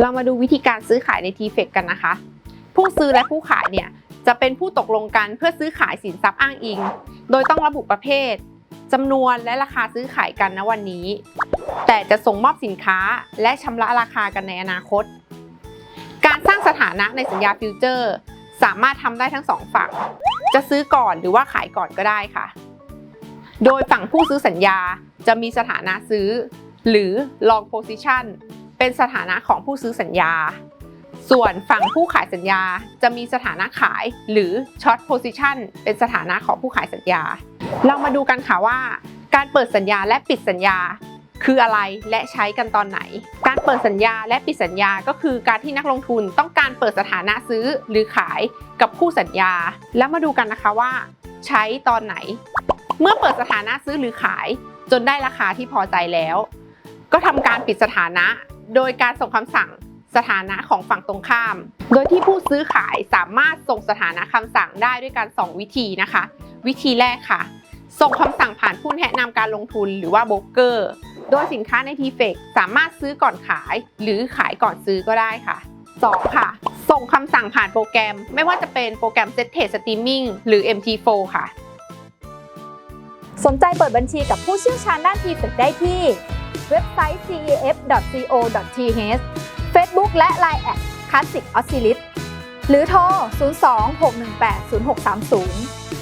เรามาดูวิธีการซื้อขายใน t f e c กันนะคะ ผู้ซื้อและผู้ขายเนี่ยจะเป็นผู้ตกลงกันเพื่อซื้อขายสินทรัพย์อ้างอิง โดยต้องระบุประเภทจำนวนและราคาซื้อขายกันณวันนี้ แต่จะส่งมอบสินค้าและชำระราคากันในอนาคต การสร้างสถานะในสัญญาฟิวเจอร์ สามารถทำได้ทั้งสองฝั่ง จะซื้อก่อนหรือว่าขายก่อนก็ได้ค่ะ โดยฝั่งผู้ซื้อสัญญาจะมีสถานะซื้อ หรือ long position เป็นสถานะของผู้ซื้อสัญญา ส่วนฝั่งผู้ขายสัญญาจะมีสถานะขายหรือ short position เป็นสถานะของผู้ขายสัญญา เรามาดูกันค่ะว่า การเปิดสัญญาและปิดสัญญาคืออะไรและใช้กันตอนไหน การเปิดสัญญาและปิดสัญญาก็คือการที่นักลงทุนต้องการเปิดสถานะซื้อหรือขายกับคู่สัญญา แล้วมาดูกันนะคะว่า ใช้ตอนไหน เมื่อเปิดสถานะซื้อหรือขาย จนได้ราคาที่พอใจแล้ว ก็ทำการปิดสถานะ โดยการส่งคำสั่งสถานะของฝั่งตรงข้าม โดยที่ผู้ซื้อขายสามารถส่งสถานะคำสั่งได้ด้วยกัน2วิธีนะคะ วิธีแรกค่ะ ส่งคำสั่งผ่านผู้แนะนำการลงทุนหรือว่าโบรกเกอร์ โดยสินค้าใน t f e c สามารถซื้อก่อนขาย หรือขายก่อนซื้อก็ได้ค่ะ 2. ค่ะ ส่งคำสั่งผ่านโปรแกรม ไม่ว่าจะเป็นโปรแกรม Set Trade Streaming หรือ MT4 ค่ะ สนใจเปิดบัญชีกับผู้เชี่ยวชาญด้าน t f e c ได้ที่ เว็บไซต์ cef.co.th Facebook และ Line แอด Classic Oscillist หรือโทร 02 618 0630